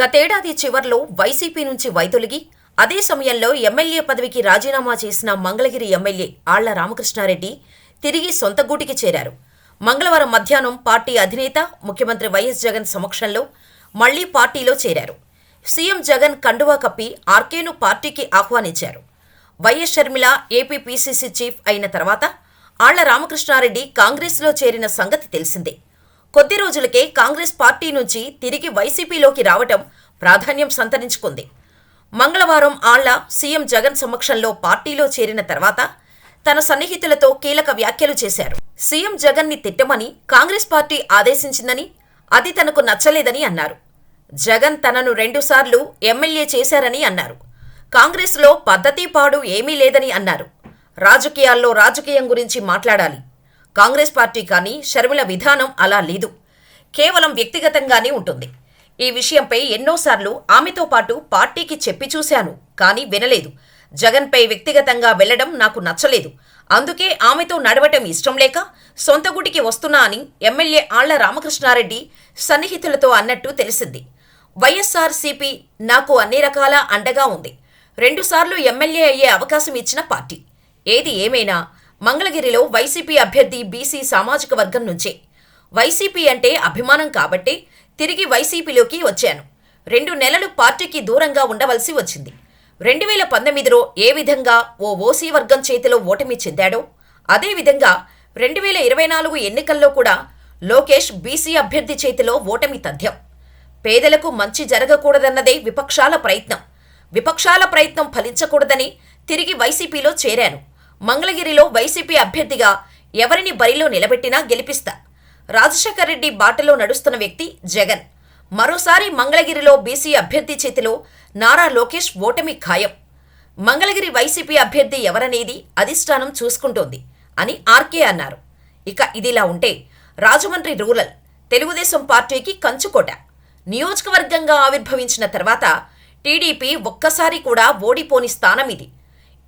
గతేడాది చివర్లో వైసీపీ నుంచి వైదొలిగి అదే సమయంలో ఎమ్మెల్యే పదవికి రాజీనామా చేసిన మంగళగిరి ఎమ్మెల్యే ఆళ్ళ రామకృష్ణారెడ్డి తిరిగి సొంత గూటికి చేరారు. మంగళవారం మధ్యాహ్నం పార్టీ అధినేత ముఖ్యమంత్రి వైఎస్ జగన్ సమక్షంలో మళ్ళీ పార్టీలో చేరారు. సీఎం జగన్ కండువా కప్పి ఆర్కేను పార్టీకి ఆహ్వానించారు. YS Sharmila AP PCC chief అయిన తర్వాత ఆళ్ళ రామకృష్ణారెడ్డి కాంగ్రెస్లో చేరిన సంగతి తెలిసిందే. కొద్ది రోజులకే కాంగ్రెస్ పార్టీ నుంచి తిరిగి వైసీపీలోకి రావటం ప్రాధాన్యం సంతరించుకుంది. మంగళవారం ఆళ్ళ సీఎం జగన్ సమక్షంలో పార్టీలో చేరిన తర్వాత తన సన్నిహితులతో కీలక వ్యాఖ్యలు చేశారు. సీఎం జగన్ని తిట్టమని కాంగ్రెస్ పార్టీ ఆదేశించిందని అది తనకు నచ్చలేదని అన్నారు. జగన్ తనను రెండుసార్లు ఎమ్మెల్యే చేశారని అన్నారు. కాంగ్రెస్లో పద్ధతి పాడు ఏమీ లేదని అన్నారు. రాజకీయాల్లో రాజకీయం గురించి మాట్లాడాలి. కాంగ్రెస్ పార్టీ కానీ షర్మిల విధానం అలా లేదు. కేవలం వ్యక్తిగతంగానే ఉంటుంది. ఈ విషయంపై ఎన్నోసార్లు ఆమెతో పాటు పార్టీకి చెప్పి చూశాను కానీ వినలేదు. జగన్పై వ్యక్తిగతంగా వెళ్ళడం నాకు నచ్చలేదు. అందుకే ఆమెతో నడవటం ఇష్టం లేక సొంత గుడికి వస్తున్నా అని ఎమ్మెల్యే ఆళ్ళ రామకృష్ణారెడ్డి సన్నిహితులతో అన్నట్టు తెలిసింది. వైఎస్ఆర్సీపీ నాకు అన్ని రకాల అండగా ఉంది. రెండుసార్లు ఎమ్మెల్యే అయ్యే అవకాశం ఇచ్చిన పార్టీ. ఏది ఏమైనా మంగళగిరిలో వైసీపీ అభ్యర్థి బీసీ సామాజిక వర్గం నుంచే. వైసీపీ అంటే అభిమానం కాబట్టి తిరిగి వైసీపీలోకి వచ్చాను. రెండు నెలలు పార్టీకి దూరంగా ఉండవలసి వచ్చింది. రెండు వేల పంతొమ్మిదిలో ఏ విధంగా ఓ ఓసీ వర్గం చేతిలో ఓటమి చెందాడో అదేవిధంగా రెండు వేల ఇరవై నాలుగు ఎన్నికల్లో కూడా లోకేష్ బీసీ అభ్యర్థి చేతిలో ఓటమి తథ్యం. పేదలకు మంచి జరగకూడదన్నదే విపక్షాల ప్రయత్నం. విపక్షాల ప్రయత్నం ఫలించకూడదని తిరిగి వైసీపీలో చేరాను. మంగళగిరిలో వైసీపీ అభ్యర్థిగా ఎవరిని బరిలో నిలబెట్టినా గెలిపిస్తా. రాజశేఖర్ రెడ్డి బాటలో నడుస్తున్న వ్యక్తి జగన్. మరోసారి మంగళగిరిలో బీసీ అభ్యర్థి చేతిలో నారా లోకేష్ ఓటమి ఖాయం. మంగళగిరి వైసీపీ అభ్యర్థి ఎవరనేది అధిష్టానం చూసుకుంటోంది అని ఆర్కే అన్నారు. ఇక ఇదిలా ఉంటే రాజమండ్రి రూరల్ తెలుగుదేశం పార్టీకి కంచుకోట. నియోజకవర్గంగా ఆవిర్భవించిన తర్వాత టీడీపీ ఒక్కసారి కూడా ఓడిపోని స్థానం ఇది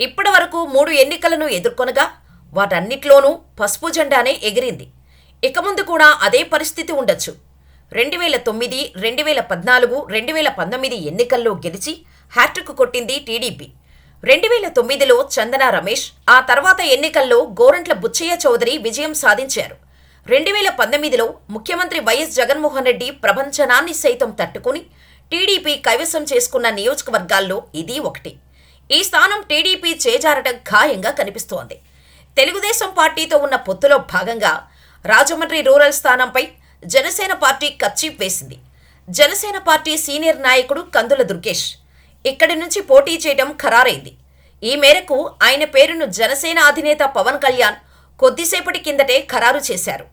ఇప్పటివరకు మూడు ఎన్నికలను ఎదుర్కొనగా వాటన్నిట్లోనూ పసుపు జెండానే ఎగిరింది. ఇక ముందు కూడా అదే పరిస్థితి ఉండొచ్చు. రెండు వేల తొమ్మిది రెండు వేల పద్నాలుగు రెండు వేల పంతొమ్మిది ఎన్నికల్లో గెలిచి హ్యాట్రిక్ కొట్టింది టీడీపీ. రెండు వేల తొమ్మిదిలో చందన రమేష్ ఆ తర్వాత ఎన్నికల్లో గోరంట్ల బుచ్చయ్య చౌదరి విజయం సాధించారు. రెండు వేల పంతొమ్మిదిలో ముఖ్యమంత్రి వైఎస్ జగన్మోహన్ రెడ్డి ప్రపంచనాన్ని సైతం తట్టుకుని టీడీపీ కైవసం చేసుకున్న నియోజకవర్గాల్లో ఇది ఒకటి. ఈ స్థానం టీడీపీ చేజారడం ఖాయంగా కనిపిస్తోంది. తెలుగుదేశం పార్టీతో ఉన్న పొత్తులో భాగంగా రాజమండ్రి రూరల్ స్థానంపై జనసేన పార్టీ కచ్చీప్ వేసింది. జనసేన పార్టీ సీనియర్ నాయకుడు కందుల దుర్గేష్ ఇక్కడి నుంచి పోటీ చేయడం ఖరారైంది. ఈ మేరకు ఆయన పేరును జనసేన అధినేత పవన్ కళ్యాణ్ కొద్దిసేపటి కిందటే ఖరారు చేశారు.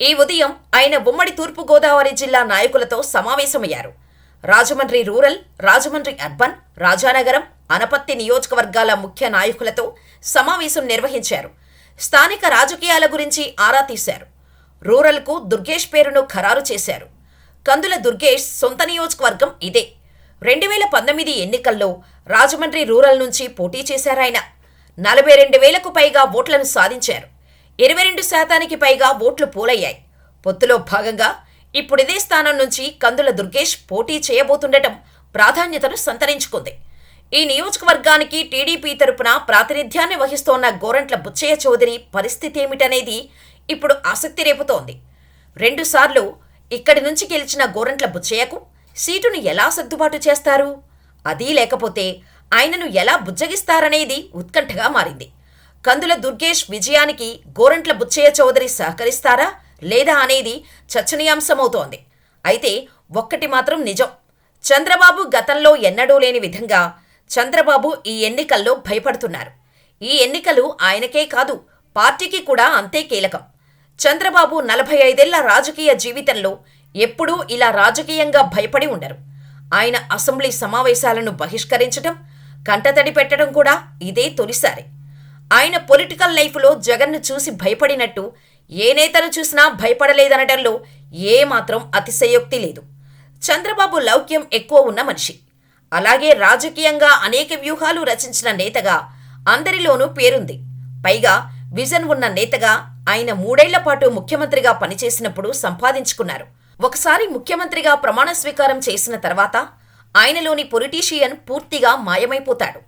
ఈ ఉదయం ఆయన ఉమ్మడి తూర్పుగోదావరి జిల్లా నాయకులతో సమావేశమయ్యారు. రాజమండ్రి రూరల్ రాజమండ్రి అర్బన్ రాజానగరం అనపత్తి నియోజకవర్గాల ముఖ్య నాయకులతో సమావేశం నిర్వహించారు. స్థానిక రాజకీయాల గురించి ఆరా తీశారు. రూరల్కు దుర్గేష్ పేరును ఖరారు చేశారు. కందుల దుర్గేష్ సొంత నియోజకవర్గం ఇదే. రెండు వేల పంతొమ్మిది ఎన్నికల్లో రాజమండ్రి రూరల్ నుంచి పోటీ చేశారాయన నలభై రెండు వేలకు పైగా ఓట్లను సాధించారు. ఇరవై రెండు శాతానికి పైగా ఓట్లు పోలయ్యాయి. పొత్తులో భాగంగా ఇప్పుడు ఇదే స్థానం నుంచి కందుల దుర్గేష్ పోటీ చేయబోతుండటం ప్రాధాన్యతను సంతరించుకుంది. ఈ నియోజకవర్గానికి టీడీపీ తరపున ప్రాతినిధ్యాన్ని వహిస్తోన్న గోరంట్ల బుచ్చయ్య చౌదరి పరిస్థితి ఏమిటనేది ఇప్పుడు ఆసక్తి రేపుతోంది. రెండుసార్లు ఇక్కడి నుంచి గెలిచిన గోరంట్ల బుచ్చయ్యకు సీటును ఎలా సర్దుబాటు చేస్తారు? అదీ లేకపోతే ఆయనను ఎలా బుజ్జగిస్తారనేది ఉత్కంఠగా మారింది. కందుల దుర్గేష్ విజయానికి గోరంట్ల బుచ్చయ్య చౌదరి సహకరిస్తారా? లేదా అనేది చర్చనీయాంశమవుతోంది. అయితే ఒక్కటి మాత్రం నిజం. చంద్రబాబు గతంలో ఎన్నడూ లేని విధంగా చంద్రబాబు ఈ ఎన్నికల్లో భయపడుతున్నారు. ఈ ఎన్నికలు ఆయనకే కాదు పార్టీకి కూడా అంతే కీలకం. చంద్రబాబు నలభై ఐదేళ్ళ రాజకీయ జీవితంలో ఎప్పుడూ ఇలా రాజకీయంగా భయపడి ఉండరు. ఆయన అసెంబ్లీ సమావేశాలను బహిష్కరించడం కంటతడి పెట్టడం కూడా ఇదే తొలిసారి. ఆయన పొలిటికల్ లైఫ్లో జగన్ను చూసి భయపడినట్టు ఏ నేతను చూసినా భయపడలేదనటంలో ఏమాత్రం అతిశయోక్తి లేదు. చంద్రబాబు లౌక్యం ఎక్కువ ఉన్న మనిషి. అలాగే రాజకీయంగా అనేక వ్యూహాలు రచించిన నేతగా అందరిలోనూ పేరుంది. పైగా విజన్ ఉన్న నేతగా ఆయన మూడేళ్ళ పాటు ముఖ్యమంత్రిగా పనిచేసినప్పుడు సంపాదించుకున్నారు. ఒకసారి ముఖ్యమంత్రిగా ప్రమాణ స్వీకారం చేసిన తర్వాత ఆయనలోని పొలిటీషియన్ పూర్తిగా మాయమైపోతాడు.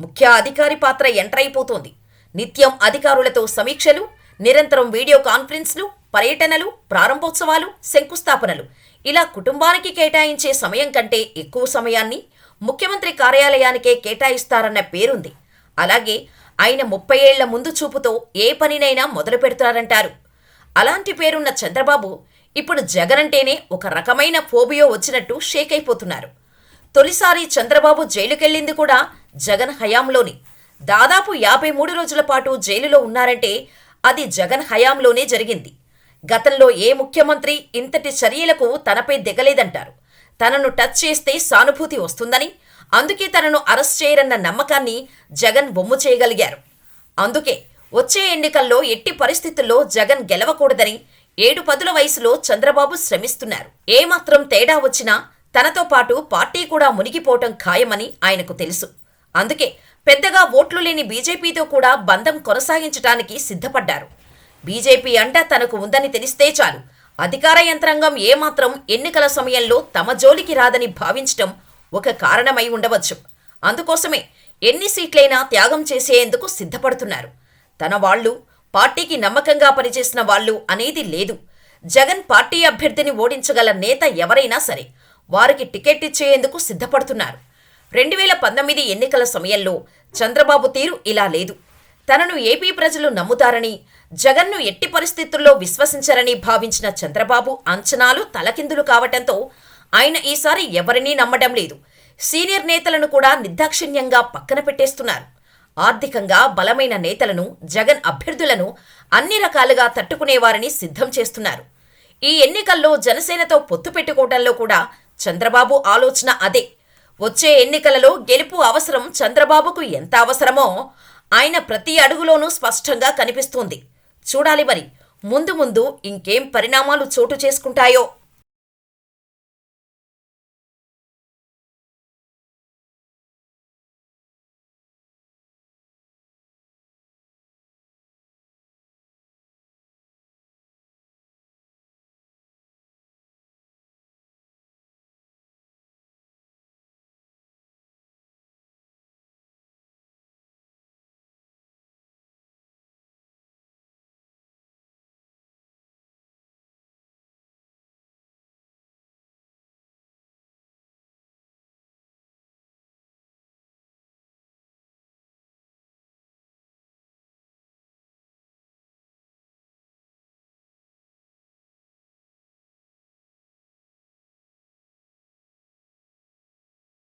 ముఖ్య అధికారి పాత్ర ఎంటర్ అయిపోతోంది. నిత్యం అధికారులతో సమీక్షలు నిరంతరం వీడియో కాన్ఫరెన్స్లు పర్యటనలు ప్రారంభోత్సవాలు శంకుస్థాపనలు. ఇలా కుటుంబానికి కేటాయించే సమయం కంటే ఎక్కువ సమయాన్ని ముఖ్యమంత్రి కార్యాలయానికే కేటాయిస్తారన్న పేరుంది. అలాగే ఆయన ముప్పై ఏళ్ళ ముందు చూపుతో ఏ పనినైనా మొదలు పెడతారంటారు. అలాంటి పేరున్న చంద్రబాబు ఇప్పుడు జగన్ అంటేనే ఒక రకమైన ఫోబియో వచ్చినట్టు షేక్ అయిపోతున్నారు. తొలిసారి చంద్రబాబు జైలుకెళ్ళింది కూడా జగన్ హయాంలోని. దాదాపు యాభై మూడు రోజుల పాటు జైలులో ఉన్నారంటే అది జగన్ హయాంలోనే జరిగింది. గతంలో ఏ ముఖ్యమంత్రి ఇంతటి చర్యలకు తనపై దిగలేదంటారు. తనను టచ్ చేస్తే సానుభూతి వస్తుందని అందుకే తనను అరెస్ట్ చేయరన్న నమ్మకాన్ని జగన్ బొమ్ము చేయగలిగారు. అందుకే వచ్చే ఎన్నికల్లో ఎట్టి పరిస్థితుల్లో జగన్ గెలవకూడదని ఏడు పదుల వయసులో చంద్రబాబు శ్రమిస్తున్నారు. ఏమాత్రం తేడా వచ్చినా తనతో పాటు పార్టీ కూడా మునిగిపోవటం ఖాయమని ఆయనకు తెలుసు. అందుకే పెద్దగా ఓట్లు లేని బీజేపీతో కూడా బంధం కొనసాగించటానికి సిద్ధపడ్డారు. బీజేపీ అంట తనకు ఉందని తెలిస్తే చాలు. అధికార యంత్రాంగం ఏమాత్రం ఎన్నికల సమయంలో తమ జోలికి రాదని భావించటం ఒక కారణమై ఉండవచ్చు. అందుకోసమే ఎన్ని సీట్లైనా త్యాగం చేసేందుకు సిద్ధపడుతున్నారు. తన వాళ్ళు పార్టీకి నమ్మకంగా పనిచేసిన వాళ్ళు అనేది లేదు. జగన్ పార్టీ అభ్యర్థిని ఓడించగల నేత ఎవరైనా సరే వారికి టికెట్ ఇచ్చేందుకు సిద్ధపడుతున్నారు. రెండు వేల పంతొమ్మిది ఎన్నికల సమయంలో చంద్రబాబు తీరు ఇలా లేదు. తనను ఏపీ ప్రజలు నమ్ముతారని జగన్ను ఎట్టి పరిస్థితుల్లో విశ్వసించరని భావించిన చంద్రబాబు అంచనాలు తలకిందులు కావటంతో ఆయన ఈసారి ఎవరినీ నమ్మడం లేదు. సీనియర్ నేతలను కూడా నిర్దాక్షిణ్యంగా పక్కన పెట్టేస్తున్నారు. ఆర్థికంగా బలమైన నేతలను జగన్ అభ్యర్థులను అన్ని రకాలుగా తట్టుకునేవారని సిద్ధం చేస్తున్నారు. ఈ ఎన్నికల్లో జనసేనతో పొత్తు పెట్టుకోవడంలో కూడా చంద్రబాబు ఆలోచన అదే. వచ్చే ఎన్నికలలో గెలుపు అవసరం చంద్రబాబుకు ఎంత అవసరమో ఆయన ప్రతి అడుగులోనూ స్పష్టంగా కనిపిస్తోంది. చూడాలి మరి ముందు ముందు ఇంకేం పరిణామాలు చోటు చేసుకుంటాయో?